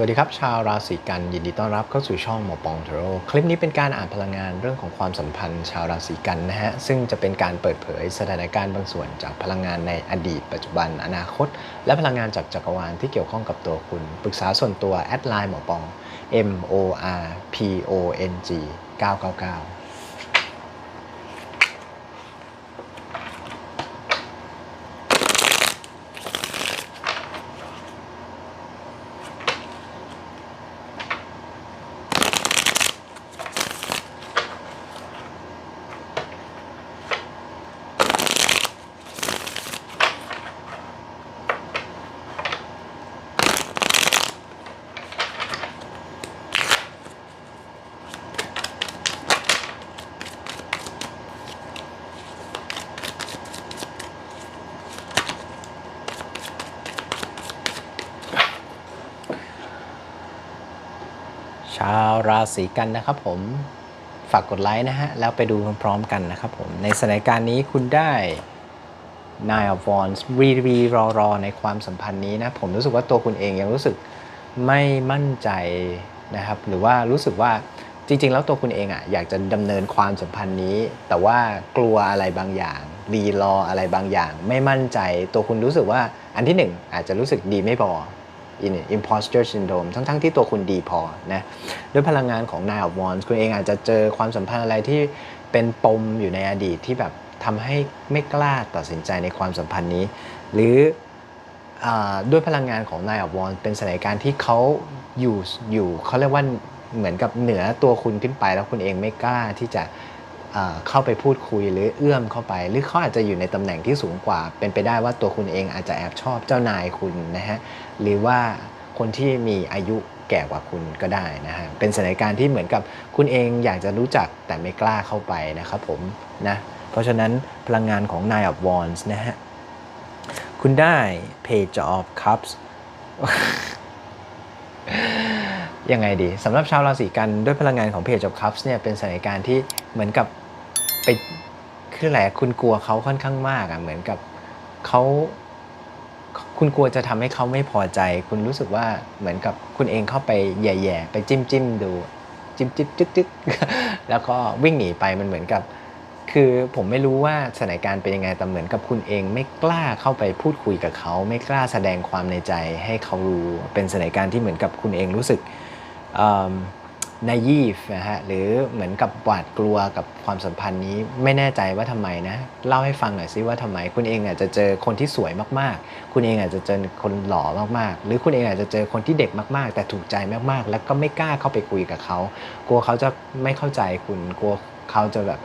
สวัสดีครับ ชาวราศีกันยินดีต้อนรับเข้าสู่ช่องหมอปองเทโรคลิปนี้เป็นการอ่านพลังงานเรื่องของความสัมพันธ์ชาวราศีกันนะฮะ ซึ่งจะเป็นการเปิดเผยสถานการณ์บางส่วนจากพลังงานในอดีต ปัจจุบันอนาคต และพลังงานจากจักรวาลที่เกี่ยวข้องกับตัวคุณ ปรึกษาส่วนตัวแอดไลน์หมอปอง M O R P O N G 999 ชาวราศีกันนะครับผมฝากกดไลค์นะฮะ แล้วไปดูพร้อมๆกันนะครับผม ในสถานการณ์นี้คุณได้ Nine of Wands รีรีรอรอในความสัมพันธ์นี้นะ ผมรู้สึกว่าตัวคุณเองยังรู้สึกไม่มั่นใจนะครับ หรือว่ารู้สึกว่าจริง ๆ แล้วตัวคุณเองอะ่ะอยากจะดำเนินความสัมพันธ์นี้ แต่ว่ากลัวอะไรบางอย่าง รีรออะไรบางอย่าง ไม่มั่นใจ ตัวคุณรู้สึกว่าอันที่หนึ่งอาจจะรู้สึกดีไม่พอ imposter syndrome ทั้งๆที่ตัวคุณดีพอนะด้วยพลังงานของ Nine of Wands คุณเองอาจจะเจอความสัมพันธ์อะไรที่เป็นปมอยู่ในอดีตที่แบบทำให้ไม่กล้าตัดสินใจในความสัมพันธ์นี้ หรืออด้วยพลังงานของ Nine of Wands เป็นสถานการณ์ที่เขาอยู่อยู่เขาเรียกว่าเหมือนกับเหนือตัวคุณขึ้นไป แล้วคุณเองไม่กล้าที่จะ เข้าไปพูดคุยหรือเอื้อมเข้าไป หรือเขาอาจจะอยู่ในตำแหน่งที่สูงกว่า เป็นไปได้ว่าตัวคุณเองอาจจะแอบชอบเจ้านายคุณนะฮะหรือว่าคนที่มีอายุแก่กว่าคุณก็ได้นะฮะเป็นสถานการณ์ที่เหมือนกับคุณเองอยากจะรู้จักแต่ไม่กล้าเข้าไปนะครับผมนะเพราะฉะนั้นพลังงานของ Nine of Wands นะฮะคุณได้ Page of Cups ยังไงดีสำหรับชาวราศีกันด้วยพลังงานของ Page of Cups เนี่ยเป็นสถานการณ์ที่เหมือนกับ ไปคืออะไรคุณกลัวเขาค่อนข้างมากอะ่ะเหมือนกับเขาคุณกลัวจะทำให้เขาไม่พอใจ คุณรู้สึกว่าเหมือนกับคุณเองเข้าไปแย่ๆไปจิ้มจิ้มดู จิ้มจิ้มจึ๊กจึ๊กแล้วก็วิ่งหนีไปมันเหมือนกับ คือผมไม่รู้ว่าสถานการณ์เป็นยังไงแต่เหมือนกับคุณเองไม่กล้าเข้าไปพูดคุยกับเขา ไม่กล้าแสดงความในใจให้เขารู้เป็นสถานการณ์ที่เหมือนกับคุณเองรู้สึก น a ยีฟนะฮะหรือเหมือนกับหวาดกลัวกับความสัมพันธ์นี้ไม่แน่ใจว่าทำไมนะ เล่าให้ฟังหน่อยซิว่าทำไม คุณเองอาจจะเจอคนที่สวยมากๆ คุณเองอาจจะเจอคนหล่อมากๆ หรือคุณเองอาจจะเจอคนที่เด็กมากๆ แต่ถูกใจมากๆ แล้วก็ไม่กล้าเข้าไปคุยกับเขา กลัวเขาจะไม่เข้าใจคุณกลัวเขาจะแบบ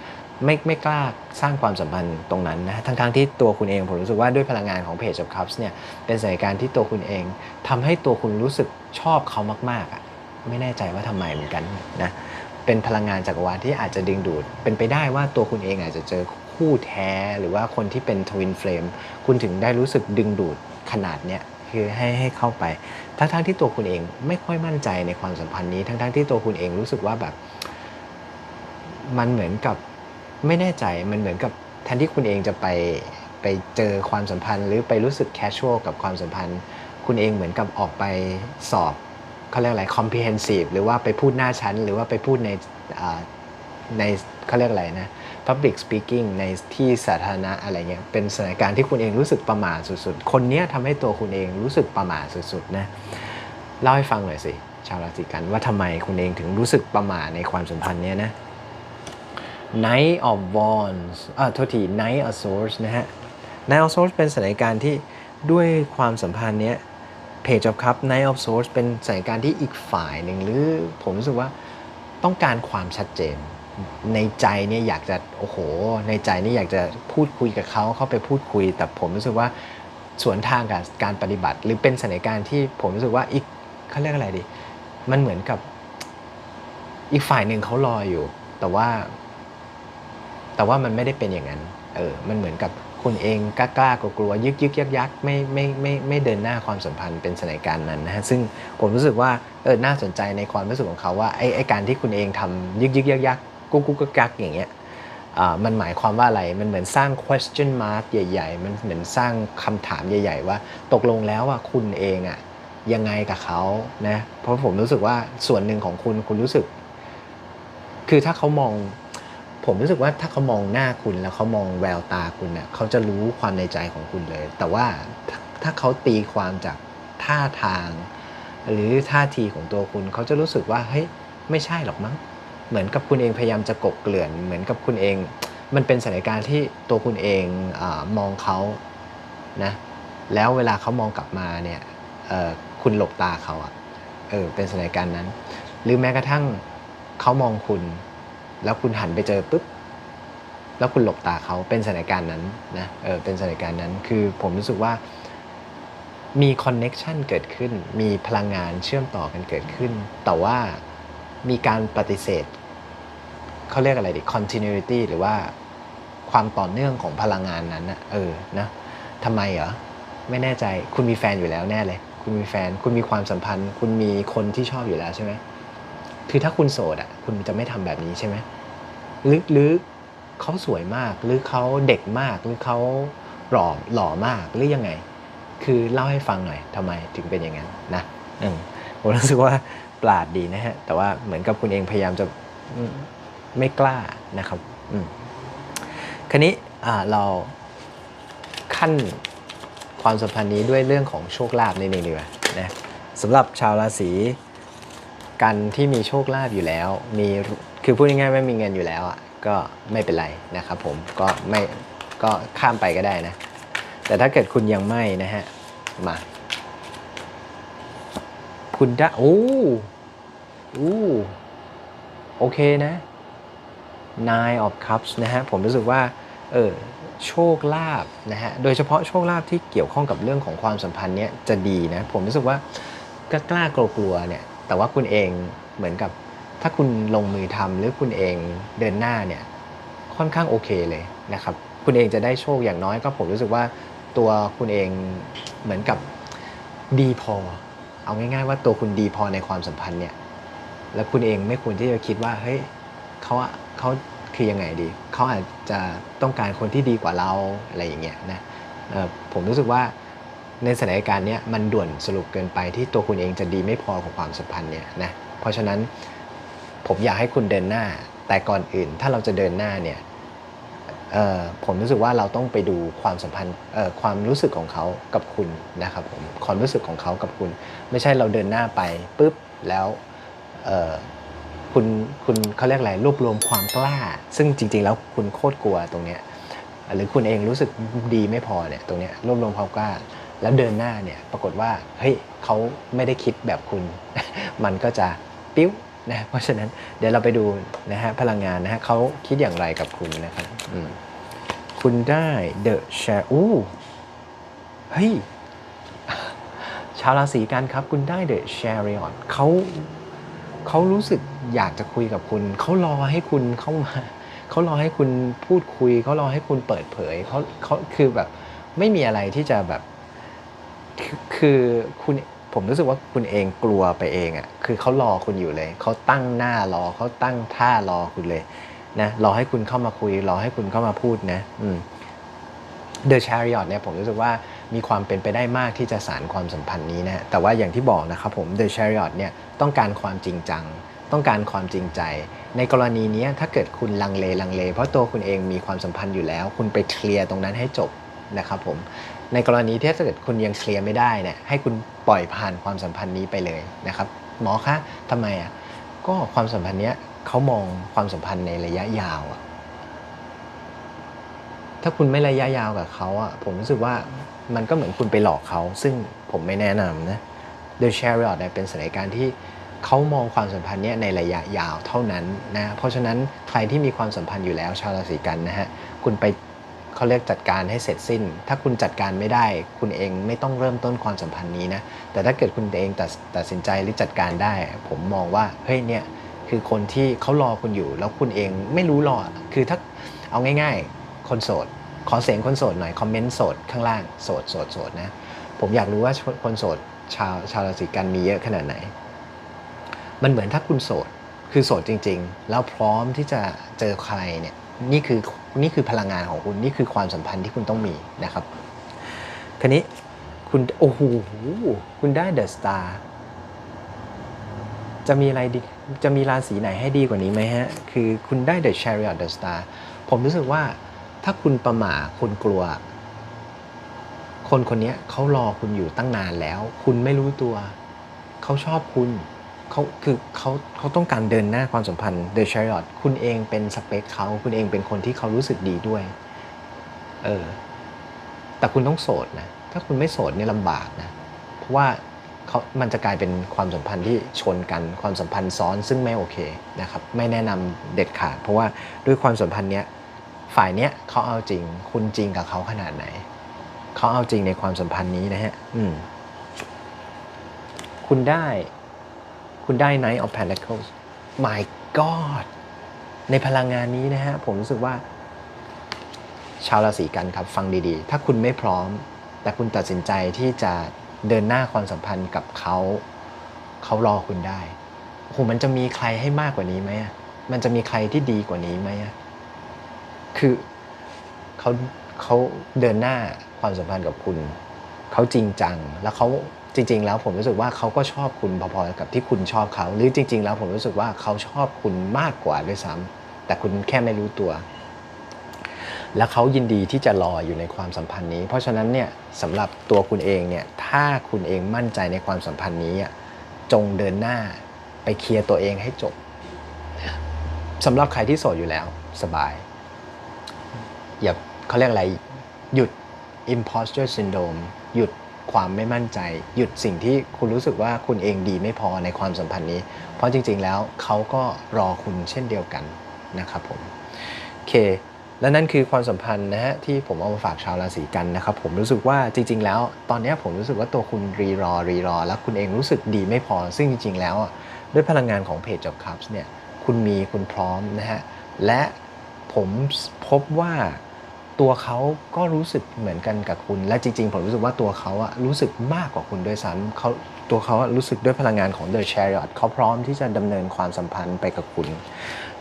ไม่ไม่กล้าสร้างความสัมพันธ์ตรงนั้นนะทั้งๆทที่ตัวคุณเองผมรู้สึกว่าด้วยพลังงานของ Page of Cups เนี่ยเป็นสถานการณ์ที่ตัวคุณเองทำให้ตัวคุณรู้สึกชอบเขามากๆอะ ไม่แน่ใจว่าทำไมเหมือนกันนะเป็นพลังงานจักรวาลที่อาจจะดึงดูด เป็นไปได้ว่าตัวคุณเองอาจจะเจอคู่แท้หรือว่าคนที่เป็นทวินเฟลมคุณถึงได้รู้สึกดึงดูดขนาดเนี้ยคือให้ให้เข้าไป ทั้งๆที่ตัวคุณเองไม่ค่อยมั่นใจในความสัมพันธ์นี้ ทั้งๆที่ตัวคุณเองรู้สึกว่าแบบ มันเหมือนกับไม่แน่ใจ มันเหมือนกับแทนที่คุณเองจะไปไปเจอความสัมพันธ์ หรือไปรู้สึกแคชชวลกับความสัมพันธ์ คุณเองเหมือนกับออกไปสอบ เขาเรียกอะไร comprehensive หรือว่าไปพูดหน้าชั้น หรือว่าไปพูดในในเขาเรียกอะไรนะ public speaking ในที่สาธารณะอะไรเงี้ยเป็นสถานการณ์ที่คุณเองรู้สึกประหม่าสุดๆ คนเนี้ยทำให้ตัวคุณเองรู้สึกประหม่าสุดๆนะเล่าให้ฟังหน่อยสิชาวราศีกันว่าทำไมคุณเองถึงรู้สึกประหม่าในความสัมพันธ์เนี้ยนะ Knight of Wands อ่าโทษที Knight of Swords นะฮะ Knight of Swords เป็นสถานการณ์ที่ด้วยความสัมพันธ์เนี้ย Page of Cup Night of Swords เป็นสถานการณ์ที่อีกฝ่ายหนึ่งหรือ ผมรู้สึกว่าต้องการความชัดเจน ในใจเนี่ยอยากจะโอ้โห ในใจนี่อยากจะพูดคุยกับเขาเข้าไปพูดคุย แต่ผมรู้สึกว่าสวนทางกับการปฏิบัติ หรือเป็นสถานการณ์ที่ผมรู้สึกว่าอีกเขาเรียกอะไรดี มันเหมือนกับอีกฝ่ายหนึ่งเขารออยู่ แต่ว่า แต่ว่ามันไม่ได้เป็นอย่างนั้น เออ มันเหมือนกับ คุณเองกล้ากล้ากลัวกลัวยึกยึกยักยักไม่ไม่ไม่ไม่เดินหน้าความสัมพันธ์เป็นสถานการณ์นั้นนะฮะซึ่งผมรู้สึกว่าเออน่าสนใจในความรู้สึกของเขาว่าไอไอการที่คุณเองทำยึกยึกยักยักกุ๊กกุ๊กกักกักอย่างเงี้ยอ่ามันหมายความว่าอะไร มันเหมือนสร้าง question mark ใหญ่ ๆ มันเหมือนสร้างคำถามใหญ่ ๆ ว่าตกลงแล้วอะคุณเองอะยังไงกับเขานะ เพราะผมรู้สึกว่าส่วนหนึ่งของคุณคุณรู้สึก คือถ้าเขามอง ผมรู้สึกว่าถ้าเขามองหน้าคุณแล้วเขามองแววตาคุณเนะ่ยเขาจะรู้ความในใจของคุณเลย แต่ว่าถ้าเขาตีความจากท่าทาง หรือท่าทีของตัวคุณ เขาจะรู้สึกว่าเฮ้ยไม่ใช่หรอกมั้งเหมือนกับคุณเองพยายามจะกบเกลื่อน เหมือนกับคุณเอง มันเป็นสถานการณ์ที่ตัวคุณเองอมองเขานะแล้วเวลาเขามองกลับมาเนี่ยคุณหลบตาเขาอะเออเป็นสถานการณ์นั้น หรือแม้กระทั่งเขามองคุณ แล้วคุณหันไปเจอปุ๊บแล้วคุณหลบตาเขาเป็นสถานการณ์นั้นนะเออเป็นสถานการณ์นั้นคือผมรู้สึกว่ามีคอนเน็ชันเกิดขึ้น มีพลังงานเชื่อมต่อกันเกิดขึ้น แต่ว่ามีการปฏิเสธเขาเรียกอะไรดี continuity หรือว่าความต่อเนื่องของพลังงานนั้นนะเออนะทำไมเหรอ ไม่แน่ใจคุณมีแฟนอยู่แล้วแน่เลย คุณมีแฟน คุณมีความสัมพันธ์ คุณมีคนที่ชอบอยู่แล้วใช่ไหม คือถ้าคุณโสดอะคุณจะไม่ทำแบบนี้ใช่ไหมหรือหรือเขาสวยมากหรือเขาเด็กมากหรือเขาหล่อหล่อมากหรือยังไง คือเล่าให้ฟังหน่อยทำไมถึงเป็นอย่างนั้นนะอืมผมรู้สึกว่าปราดดีนะฮะแต่ว่าเหมือนกับคุณเองพยายามจะมไม่กล้านะครับอืมคันนี้อ่าเราขั้นความสัมพันธ์นี้ด้วยเรื่องของโชคลาภนิดนึงดีกว่านะสำหรับชาวราศี กันที่มีโชคลาภอยู่แล้ว มีคือพูดง่ายๆไม่มีเงินอยู่แล้วอะก็ไม่เป็นไรนะครับผมก็ไม่ก็ข้ามไปก็ได้นะ แต่ถ้าเกิดคุณยังไม่นะฮะมาคุณได้โอ้โอ้โอเคนะ Nine of Cups นะฮะผมรู้สึกว่าเออโชคลาภนะฮะโดยเฉพาะโชคลาภที่เกี่ยวข้องกับเรื่องของความสัมพันธ์เนี้ยจะดีนะ ผมรู้สึกว่าก็กล้ากลัวเนี่ย แต่ว่าคุณเองเหมือนกับ ถ้าคุณลงมือทำหรือคุณเองเดินหน้าเนี่ยค่อนข้างโอเคเลยนะครับ คุณเองจะได้โชคอย่างน้อยก็ผมรู้สึกว่าตัวคุณเองเหมือนกับดีพอ เอาง่ายๆว่าตัวคุณดีพอในความสัมพันธ์เนี่ยแล้วคุณเองไม่ควรที่จะคิดว่าเฮ้ยเขาเขาคือยังไงดี เขาอาจจะต้องการคนที่ดีกว่าเราอะไรอย่างเงี้ยนะผมรู้สึกว่า ในสถานการณ์เนี้ยมันด่วนสรุปเกินไปที่ตัวคุณเองจะดีไม่พอของความสัมพันธ์เนี่ยนะเพราะฉะนั้นผมอยากให้คุณเดินหน้า แต่ก่อนอื่นถ้าเราจะเดินหน้าเนี่ยผมรู้สึกว่าเราต้องไปดูความสัมพันธ์ความรู้สึกของเขากับคุณนะครับผมความรู้สึกของเขากับคุณ ไม่ใช่เราเดินหน้าไปปุ๊บแล้วคุณคุณเขาเรียกอะไรรวบรวมความกล้า ซึ่งจริง ๆ แล้วคุณโคตรกลัวตรงเนี้ยหรือคุณเองรู้สึกดีไม่พอเนี่ยตรงเนี้ยรวบรวมความกล้า แล้วเดินหน้าเนี่ยปรากฏว่าเฮ้ยเขาไม่ได้คิดแบบคุณ มันก็จะปิ้วนะเพราะฉะนั้นเดี๋ยวเราไปดูนะฮะพลังงานนะฮะเขาคิดอย่างไรกับคุณนะครับคุณได้ The Share อู้เฮ้ยชาวราศีกันครับ คุณได้ The Chariot เขาเขารู้สึกอยากจะคุยกับคุณ เขารอให้คุณเข้ามา เขารอให้คุณพูดคุย เขารอให้คุณเปิดเผยเขาเขาคือแบบไม่มีอะไรที่จะแบบ คือคุณผมรู้สึกว่าคุณเองกลัวไปเองอะ่ะคือเขารอคุณอยู่เลยเขาตั้งหน้ารอเขาตั้งท่ารอคุณเลยนะรอให้คุณเข้ามาคุย รอให้คุณเข้ามาพูดนะอืม The Chariot เนี่ยผมรู้สึกว่ามีความเป็นไปได้มากที่จะสารความสัมพันธ์นี้นะแต่ว่าอย่างที่บอกนะครับผม The Chariot เนี่ยต้องการความจริงจัง ต้องการความจริงใจ ในกรณีนี้ถ้าเกิดคุณลังเลลังเล เพราะตัวคุณเองมีความสัมพันธ์อยู่แล้ว คุณไปเคลียร์ตรงนั้นให้จบนะครับผม ในกรณีที่ถ้าเกิดคุณยังเคลียร์ไม่ได้เนี่ยให้คุณปล่อยผ่านความสัมพันธ์นี้ไปเลยนะครับหมอคะทำไมอะก็ความสัมพันธ์เนี้ยเขามองความสัมพันธ์ในระยะยาวอะถ้าคุณไม่ระยะยาวกับเขาอะผมรู้สึกว่ามันก็เหมือนคุณไปหลอกเขา ซึ่งผมไม่แนะนำนะ The Chariot เนี่ยเป็นสถานการณ์ที่เขามองความสัมพันธ์เนี้ยในระยะยาวเท่านั้นนะเพราะฉะนั้นใครที่มีความสัมพันธ์อยู่แล้วชาวราศีกันนะฮะคุณไป เขาเรียกจัดการให้เสร็จสิ้น ถ้าคุณจัดการไม่ได้ คุณเองไม่ต้องเริ่มต้นความสัมพันธ์นี้นะ แต่ถ้าเกิดคุณเองตัดตัดสินใจหรือจัดการได้ ผมมองว่าเฮ้ยเนี่ยคือคนที่เขารอคุณอยู่ แล้วคุณเองไม่รู้รอคือถ้าเอาง่ายๆ คนโสด ขอเสียงคนโสดหน่อยคอมเมนต์โสดข้างล่างโสดโสดโสดนะ ผมอยากรู้ว่าคนโสดชาวชาวราศีกันมีเยอะขนาดไหน มันเหมือนถ้าคุณโสดคือโสดจริง ๆ แล้วพร้อมที่จะเจอใครเนี่ย นี่คือนี่คือพลังงานของคุณนี่คือความสัมพันธ์ที่คุณต้องมีนะครับคราวนี้คุณโอ้โหคุณได้เดอะสตาร์จะมีอะไรดีจะมีราศีไหนให้ดีกว่านี้ไหมฮะ คือคุณได้ The Chariot The Star ผมรู้สึกว่าถ้าคุณประหม่าคุณกลัว คนคนนี้เขารอคุณอยู่ตั้งนานแล้ว คุณไม่รู้ตัว เขาชอบคุณ เขาคือเขาเขาต้องการเดินหน้าความสัมพันธ์ The Chariot คุณเองเป็นสเปคเขาคุณเองเป็นคนที่เขารู้สึกดีด้วย เออ แต่คุณต้องโสดนะ ถ้าคุณไม่โสดเนี่ยลำบากนะ เพราะว่าเขามันจะกลายเป็นความสัมพันธ์ที่ชนกันความสัมพันธ์ซ้อนซึ่งไม่โอเคนะครับ ไม่แนะนำเด็ดขาด เพราะว่าด้วยความสัมพันธ์เนี้ยฝ่ายเนี้ยเขาเอาจริง คุณจริงกับเขาขนาดไหนเขาเอาจริงในความสัมพันธ์นี้นะฮะ อืม คุณได้ คุณได้ Knight of Pentacles my god ในพลังงานนี้นะฮะ ผมรู้สึกว่า ชาวราศีกันครับฟังดีๆ ถ้าคุณไม่พร้อม แต่คุณตัดสินใจที่จะเดินหน้าความสัมพันธ์กับเขา เขารอคุณได้โอ้โหมันจะมีใครให้มากกว่านี้ไหมมันจะมีใครที่ดีกว่านี้ไหมคือเขาเขาเดินหน้าความสัมพันธ์กับคุณ เขาจริงจัง แล้วเขา จริง ๆ แล้วผมรู้สึกว่าเขาก็ชอบคุณพอๆกับที่คุณชอบเขา หรือจริง ๆ แล้วผมรู้สึกว่าเขาชอบคุณมากกว่าด้วยซ้ำแต่คุณแค่ไม่รู้ตัว และเขายินดีที่จะรออยู่ในความสัมพันธ์นี้ เพราะฉะนั้นเนี่ยสำหรับตัวคุณเองเนี่ยถ้าคุณเองมั่นใจในความสัมพันธ์นี้จงเดินหน้าไปเคลียร์ตัวเองให้จบสำหรับใครที่โสดอยู่แล้วสบาย อย่าเขาเรียกอะไร หยุด imposter syndrome หยุด ความไม่มั่นใจ หยุดสิ่งที่คุณรู้สึกว่าคุณเองดีไม่พอในความสัมพันธ์นี้ เพราะจริง ๆ แล้วเขาก็รอคุณเช่นเดียวกันนะครับผมโอเค และนั่นคือความสัมพันธ์นะฮะที่ผมเอามาฝากชาวราศีกันนะครับผมรู้สึกว่าจริง ๆ แล้ว ตอนนี้ผมรู้สึกว่าตัวคุณรีรอรีรอ แล้วคุณเองรู้สึกดีไม่พอ ซึ่งจริง ๆ แล้วด้วยพลังงานของเพจจอบคัพเนี่ยคุณมีคุณพร้อมนะฮะและผมพบว่า ตัวเขาก็รู้สึกเหมือนกันกับคุณ และจริงๆ ผมรู้สึกว่าตัวเขาอะรู้สึกมากกว่าคุณด้วยซ้ำเขาตัวเขาอะรู้สึกด้วยพลังงานของ The Chariot เขาพร้อมที่จะดำเนินความสัมพันธ์ไปกับคุณ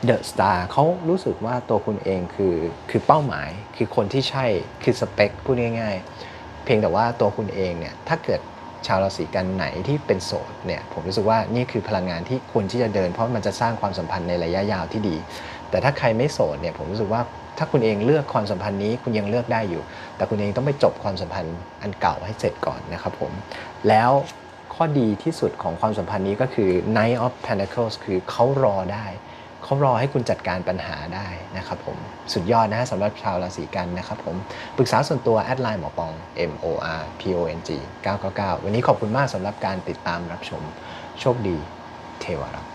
เดอะสตาร์เขารู้สึกว่าตัวคุณเองคือคือเป้าหมายคือคนที่ใช่คือสเปคพูดง่ายๆ เพียงแต่ว่าตัวคุณเองเนี่ยถ้าเกิดชาวราศีกันไหนที่เป็นโสดเนี่ยผมรู้สึกว่านี่คือพลังงานที่ควรที่จะเดิน เพราะมันจะสร้างความสัมพันธ์ในระยะยาวที่ดี แต่ถ้าใครไม่โสดเนี่ยผมรู้สึกว่า ถ้าคุณเองเลือกความสัมพันธ์นี้คุณยังเลือกได้อยู่ แต่คุณเองต้องไปจบความสัมพันธ์อันเก่าให้เสร็จก่อนนะครับผมแล้วข้อดีที่สุดของความสัมพันธ์นี้ก็คือ Knight of Pentacles คือเขารอได้เขารอให้คุณจัดการปัญหาได้นะครับผมสุดยอดนะฮะสำหรับชาวราศีกันนะครับผมปรึกษาส่วนตัวแอดไลน์หมอปอง M O R P O N G 999 วันนี้ขอบคุณมากสำหรับการติดตามรับชม โชคดี เทวรักษ